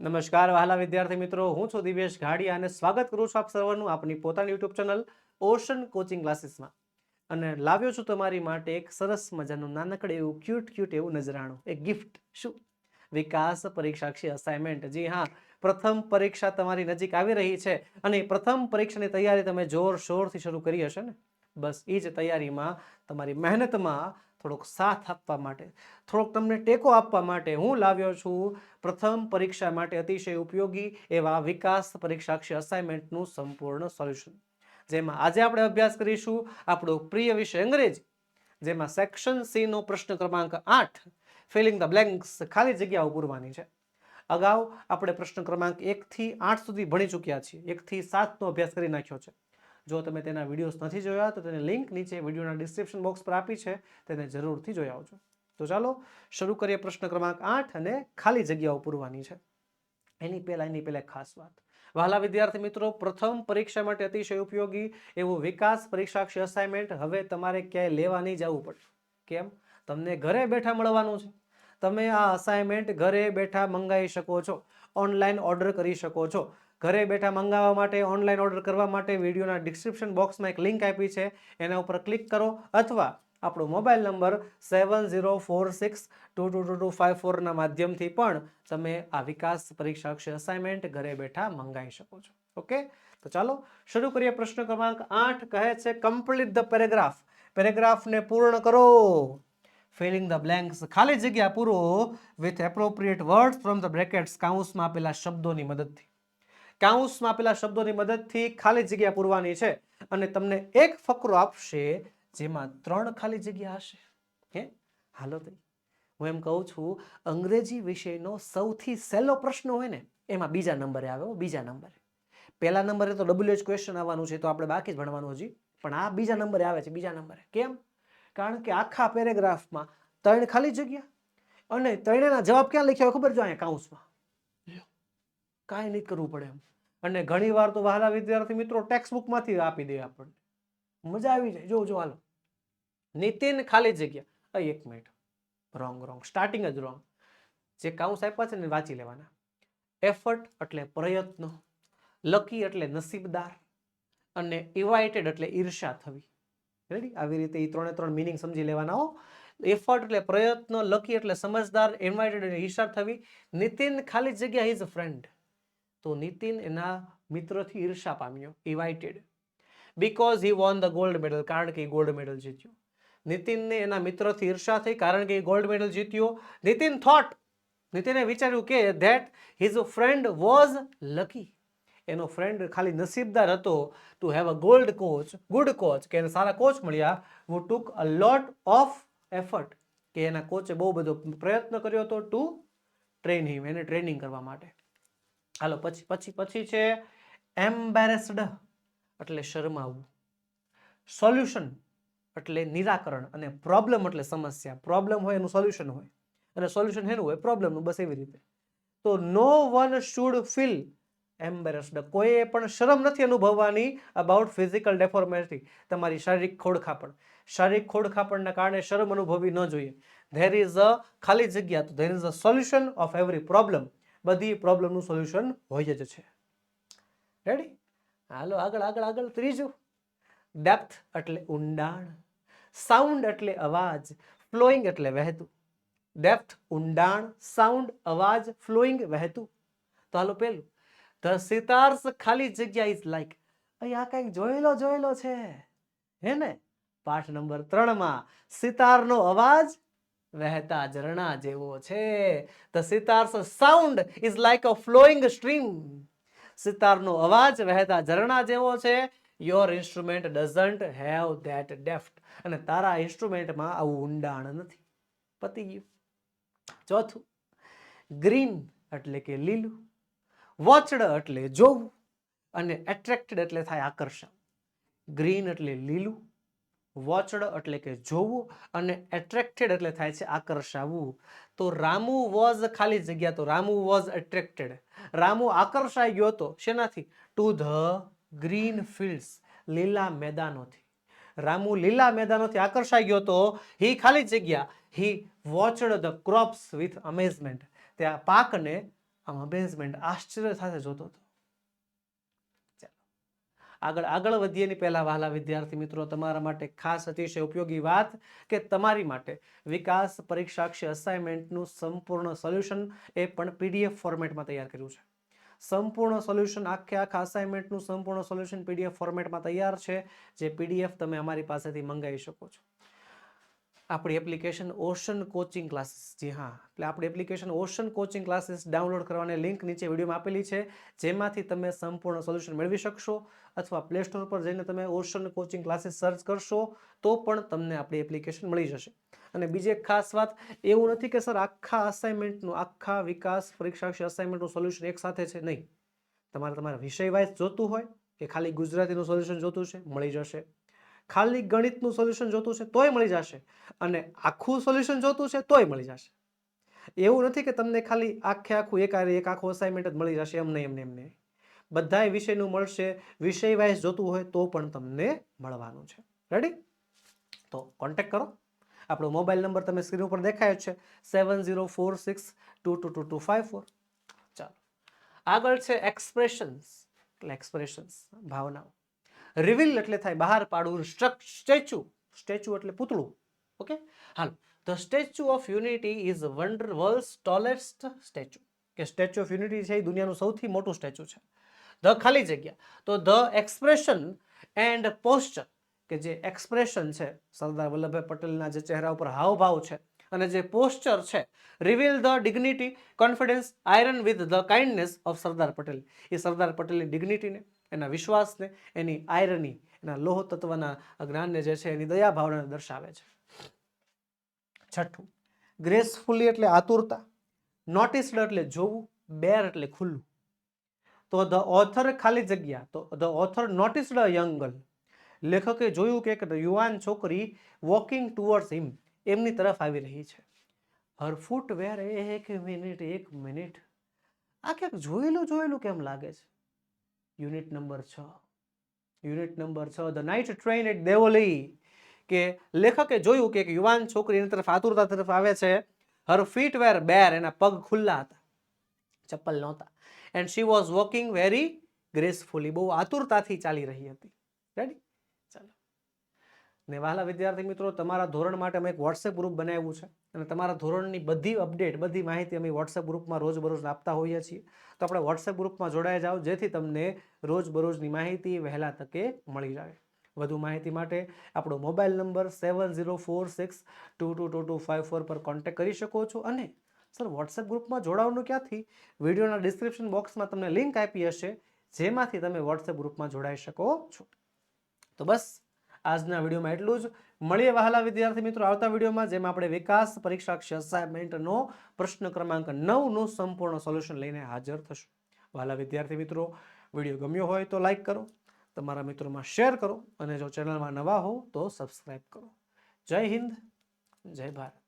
નમસ્કાર વહાલા વિદ્યાર્થી મિત્રો, હું છું દિવેશ ઘાડિયા અને સ્વાગત કરું છું આપ સર્વનું આપની પોતાની યુટ્યુબ ચેનલ ઓશન કોચિંગ ક્લાસીસમાં અને લાવ્યો છું તમારી માટે એક સરસ મજાનું નાનકડે એવું ક્યુટ ક્યુટ એવું નજરાણું, એક ગિફ્ટ શું? વિકાસ પરીક્ષાક્ષી અસાઇનમેન્ટ જી હા, પ્રથમ પરીક્ષા તમારી નજીક આવી રહી છે અને પ્રથમ પરીક્ષાની તૈયારી તમે જોર શોરથી શરૂ કરી હશે ને? બસ એ જ તૈયારીમાં તમારી મહેનતમાં થોડોક સાથ આપવા માટે, થોડોક તમને ટેકો આપવા માટે હું લાવ્યો છું. પ્રથમ પરીક્ષા માટે અતિશય ઉપયોગી એવા વિકાસ પરીક્ષાક્ષી અસાઇનમેન્ટનું સંપૂર્ણ સોલ્યુશન જેમાં આજે આપણે અભ્યાસ કરીશું આપણો પ્રિય વિષય અંગ્રેજી, જેમાં સેક્શન સીનો પ્રશ્ન ક્રમાંક આઠ ફિલિંગ ધ બ્લેન્ક્સ ખાલી જગ્યાઓ પૂરવાની છે. અગાઉ આપણે પ્રશ્ન ક્રમાંક એકથી આઠ સુધી ભણી ચૂક્યા છીએ. એકથી સાતનો અભ્યાસ કરી નાખ્યો છે. જો તમે તેના વિડીયોઝ નથી જોયા, તો તેની લિંક નીચે વિડીયોના ડિસ્ક્રિપ્શન બોક્સ પર આપી છે, તેને જરૂરથી જોઈ આવજો. તો ચાલો, શરૂ કરીએ પ્રશ્ન ક્રમાંક આઠ અને ખાલી જગ્યાઓ પૂરવાની છે. એની પહેલાં એની પહેલાં ખાસ વાત. વહાલા વિદ્યાર્થી મિત્રો, પ્રથમ પરીક્ષા માટે અતિશય ઉપયોગી એવું વિકાસ પરીક્ષાક્ષી અસાઇનમેન્ટ હવે તમારે ક્યાંય લેવા નહીં જવું પડે કેમ? તમને ઘરે બેઠા મળવાનું છે. તમે આ અસાઇનમેન્ટ ઘરે બેઠા મંગાવી શકો છો. ઓનલાઈન ઓર્ડર કરી શકો છો. ઘરે બેઠા મંગાવવા માટે ઓનલાઈન ઓર્ડર કરવા માટે વિડીયોના ડિસ્ક્રિપ્શન બોક્સમાં એક લિંક આપી છે. એના ઉપર ક્લિક કરો અથવા આપણો mobile number seven zero four six two two two two five ફોરના માધ્યમથી પણ તમે આ વિકાસ પરીક્ષાક્ષી અસાઇનમેન્ટ ઘરે બેઠા મંગાવી શકો છો. ઓકે? તો ચાલો શરૂ કરીએ પ્રશ્ન ક્રમાંક આઠ. કહે છે કમ્પ્લીટ ધ પેરેગ્રાફ પેરેગ્રાફને પૂર્ણ કરો. ફિલિંગ ધ બ્લેન્ક્સ ખાલી જગ્યા પૂરો with appropriate words from the brackets કાઉન્સમાં આપેલા શબ્દોની મદદથી. કાઉન્સમાં આપેલા શબ્દોની મદદથી ખાલી જગ્યા પૂરવાની છે અને તમને એક ફકરો આપશે જેમાં ત્રણ ખાલી જગ્યા હશે. હે? હાલો તઈ હું એમ કહું છું, અંગ્રેજી વિષયનો સૌથી સહેલો પ્રશ્ન હોય ને, એમાં બીજા નંબરે આવે બીજા નંબરે. પહેલા નંબરે તો ડબલ્યુએચ ક્વેશ્ચન આવવાનું છે, તો આપણે બાકી જ ભણવાનું હજી. પણ આ બીજા નંબરે આવે છે, બીજા નંબરે. કેમ? કારણ કે આખા પેરેગ્રાફમાં ત્રણ ખાલી જગ્યા અને ત્રણેના જવાબ ક્યાં લખ્યા હોય ખબર જો અહીંયા કાઉન્સમાં? કાંઈ નહીં કરવું પડે એમ. અને ઘણીવાર તો વહાલા વિદ્યાર્થી મિત્રો ટેક્સ્ટ બુકમાંથી આપી દે આપણને. મજા આવી જાય. જો જો, હાલો. નીતિન ખાલી જગ્યા. એક મિનિટ. રોંગ રોંગ સ્ટાર્ટિંગ જ રોંગ જે કાઉન્સ આપ્યા છે ને વાંચી લેવાના. એફર્ટ એટલે પ્રયત્ન. લકી એટલે નસીબદાર. અને ઇવાઇટેડ એટલે ઈર્ષા થવી. રેડી આવી રીતે એ ત્રણે ત્રણ મિનિંગ સમજી લેવાના હો. એફર્ટ એટલે પ્રયત્ન લકી એટલે સમજદાર ઇન્વાઇટેડ એટલે ઈર્ષા થવી. નીતિન ખાલી જગ્યા ઇઝ ફ્રેન્ડ તો નીતિન એના મિત્રથી ઈર્ષા પામ્યો envied because he won the gold medal કારણ કે એ ગોલ્ડ મેડલ જીત્યો. નીતિનને એના મિત્રથી ઈર્ષા થઈ, કારણ કે એ ગોલ્ડ મેડલ જીત્યો. નીતિન થોટ નીતિને વિચાર્યું કે that his friend was lucky એનો ફ્રેન્ડ ખાલી નસીબદાર હતો to have a gold coach good coach કે એને સારા કોચ મળ્યા હુ ટુક અ લોટ ઓફ એફર્ટ કે એના કોચે બહુ બધો પ્રયત્ન કર્યો હતો ટુ ટ્રેન હિમ એને ટ્રેનિંગ કરવા માટે. હાલો, પછી પછી પછી છે એમ્બેરેસ્ડ એટલે શરમાવું. સોલ્યુશન એટલે નિરાકરણ અને પ્રોબ્લેમ એટલે સમસ્યા. પ્રોબ્લેમ હોય એનું સોલ્યુશન હોય. અને સોલ્યુશન એનું હોય પ્રોબ્લેમનું, બસ એવી રીતે. તો no one should feel embarrassed. કોઈએ પણ શરમ નથી અનુભવવાની અબાઉટ ફિઝિકલ ડેફોર્મેટી તમારી શારીરિક ખોડખાપણ. શારીરિક ખોડખાપણના કારણે શરમ અનુભવી ન જોઈએ. ધેર ઇઝ અ ખાલી જગ્યા, તો there is a solution of every problem બધી પ્રોબ્લેમનું સોલ્યુશન હોય જ છે. રેડી હાલો, આગળ આગળ આગળ, ત્રીજું. ડેપ્થ એટલે ઊંડાણ સાઉન્ડ એટલે અવાજ ફ્લોઈંગ એટલે વહેતું. ડેપ્થ ઊંડાણ સાઉન્ડ અવાજ ફ્લોઈંગ વહેતું. તો હાલો પેલું. ધ સિતાર્સ ખાલી જગ્યા ઇઝ લાઈક આ કંઈક જોયેલો જોયેલો છે. હે ને? પાઠ નંબર ત્રણમાં સિતારનો અવાજ વહેતા ઝરણા જેવો છે. The sitar's sound is like a flowing stream સિતારનો અવાજ વહેતા ઝરણા જેવો છે. Your instrument doesn't have that deft અને તારા ઇન્સ્ટ્રુમેન્ટમાં આવું ઊંડાણ નથી. પતી ગયું. ચોથું. ગ્રીન એટલે કે લીલું. વોચડ એટલે જોવું. અને એટ્રેક્ટેડ એટલે થાય આકર્ષણ. ગ્રીન એટલે લીલું. વોચડ એટલે કે જોવું અને એટ્રેક્ટેડ એટલે થાય છે આકર્ષાવું. તો રામુ વોઝ ખાલી જગ્યા તો રામુ વોઝ એટ્રેક્ટેડ રામુ આકર્ષાઈ ગયો હતો શેનાથી? ટુ ધ ગ્રીન ફિલ્ડ્સ લીલા મેદાનોથી. રામુ લીલા મેદાનોથી આકર્ષાઈ ગયો હતો હી ખાલી જગ્યા, he watched the crops with amazement ત્યાં પાકને આમ અમેઝમેન્ટ આશ્ચર્ય સાથે જોતો હતો. આગળ આગળ વધીએ એની પહેલા વહાલા વિદ્યાર્થી મિત્રો, તમારા માટે ખાસ અતિશય ઉપયોગી વાત કે તમારી માટે વિકાસ પરીક્ષાક્ષી અસાઇનમેન્ટનું સંપૂર્ણ સોલ્યુશન એ પણ પીડીએફ ફોર્મેટમાં તૈયાર કર્યું છે. સંપૂર્ણ સોલ્યુશન આખે આખા અસાઇનમેન્ટનું સંપૂર્ણ સોલ્યુશન પીડીએફ ફોર્મેટમાં તૈયાર છે, જે પીડીએફ તમે અમારી પાસેથી મંગાવી શકો છો. આપણી એપ્લિકેશન ઓશન કોચિંગ ક્લાસીસ જી હા, એટલે આપણી application ocean coaching classes download કરવાની લિંક નીચે વિડીયોમાં આપેલી છે, જેમાંથી તમે સંપૂર્ણ સોલ્યુશન મેળવી શકશો અથવા પ્લે સ્ટોર પર જઈને તમે ઓશન કોચિંગ ક્લાસીસ સર્ચ કરશો, તો પણ તમને આપણી એપ્લિકેશન મળી જશે. અને બીજી એક ખાસ વાત, એવું નથી કે સર આખા અસાઇનમેન્ટનું આખા વિકાસ પરીક્ષાક્ષી અસાઇનમેન્ટનું સોલ્યુશન એક સાથે છે? નહીં. તમારે તમારા વિષય વાઇઝ જોતું હોય કે ખાલી ગુજરાતીનું સોલ્યુશન જોતું છે, મળી જશે. ખાલી ગણિતનું સોલ્યુશન જોતું છે તોય મળી જશે અને આખું સોલ્યુશન જોતું છે તોય મળી જશે. એવું નથી કે તમને ખાલી આખે આખું એક એક આખું અસાઇનમેન્ટ જ મળી જશે એમ નહીં એમને એમને. બધાય વિષયનું મળશે વિષય વાઇઝ જોતું હોય તો પણ તમને મળવાનું છે. રેડી તો કોન્ટેક્ટ કરો. આપણો મોબાઈલ નંબર તમે સ્ક્રીન ઉપર દેખાય છે seven zero four six two two two two five four ચાલો. આગળ છે એક્સપ્રેશન્સ એટલે એક્સપ્રેશન્સ ભાવનાઓ. રિવીલ એટલે થાય, બહાર પાડવું સ્ટેચ્યુ સ્ટેચ્યુ એટલે પૂતળું. ઓકે હાલ. The Statue of Unity is wonder world tallest statue કે સ્ટેચ્યુ ઓફ યુનિટી છે એ દુનિયાનું સૌથી મોટું સ્ટેચ્યુ છે. ધ ખાલી જગ્યા. તો ધ એક્સપ્રેશન એન્ડ પોસ્ચર કે જે એક્સપ્રેશન છે, સરદાર વલ્લભભાઈ પટેલના જે ચહેરા ઉપર હાવભાવ છે, અને જે પોસ્ચર છે reveal the dignity confidence iron with the kindness of Sardar Patel. એ સરદાર પટેલની ડિગ્નિટીને એના વિશ્વાસને, એની આયરની, એના લોહ તત્વના જ્ઞાનને જે છે એની દયા ભાવનાને દર્શાવે છે. છઠ્ઠું ગ્રેસફુલી એટલે આતુરતા નોટિસ્ડ એટલે જોવું બેર એટલે ખુલ્લું. તો ધ ઓથર ખાલી જગ્યા, તો the author noticed a young girl લેખકે જોયું કે એક યુવાન છોકરી વોકિંગ ટુવર્ડ્સ હિમ એમની તરફ આવી રહી છે. હર ફૂટવેર એક મિનિટ એક મિનિટ આ ક્યાંક જોયેલું જોયેલું કેમ લાગે છે? યુનિટ નંબર છ. યુનિટ નંબર છ, the night train at Deoli, કે લેખકે જોયું કે એક યુવાન છોકરી એની તરફ આતુરતા તરફ આવે છે. હર ફીટ વેર બેર એના પગ ખુલ્લા હતા. ચપ્પલ નહોતા. And she was walking very gracefully બહુ આતુરતાથી ચાલી રહી હતી. રેડી ને વહાલા વિદ્યાર્થી મિત્રો, તમારા ધોરણ માટે અમે એક વોટ્સએપ ગ્રુપ બનાવ્યું છે અને તમારા ધોરણની બધી અપડેટ બધી માહિતી અમે વોટ્સએપ ગ્રુપમાં રોજબરોજ આપતા હોઈએ છીએ. તો આપણે વોટ્સએપ ગ્રુપમાં જોડાઈ જાઓ, જેથી તમને રોજબરોજની માહિતી વહેલા તકે મળી જાય. વધુ માહિતી માટે આપણો mobile number seven zero four six two two two two five four પર કોન્ટેક્ટ કરી શકો છો. અને સર વોટ્સએપ ગ્રુપમાં જોડાવાનું ક્યાંથી? વિડીયોના ડિસ્ક્રિપ્શન બોક્સમાં તમને લિંક આપી હશે, જેમાંથી તમે વોટ્સએપ ગ્રુપમાં જોડાઈ શકો છો. તો બસ આજના વિડીયોમાં એટલું જ. મળીએ વહાલા વિદ્યાર્થી મિત્રો આવતા વિડીયોમાં, જેમાં આપણે વિકાસ પરીક્ષા અસાઇનમેન્ટનો પ્રશ્ન ક્રમાંક નવનું સંપૂર્ણ સોલ્યુશન લઈને હાજર થશું. વહાલા વિદ્યાર્થી મિત્રો, વીડિયો ગમ્યો હોય તો લાઇક કરો, તમારા મિત્રોમાં શેર કરો, અને જો ચેનલમાં નવા હો તો સબસ્ક્રાઈબ કરો. જય હિન્દ, જય ભારત.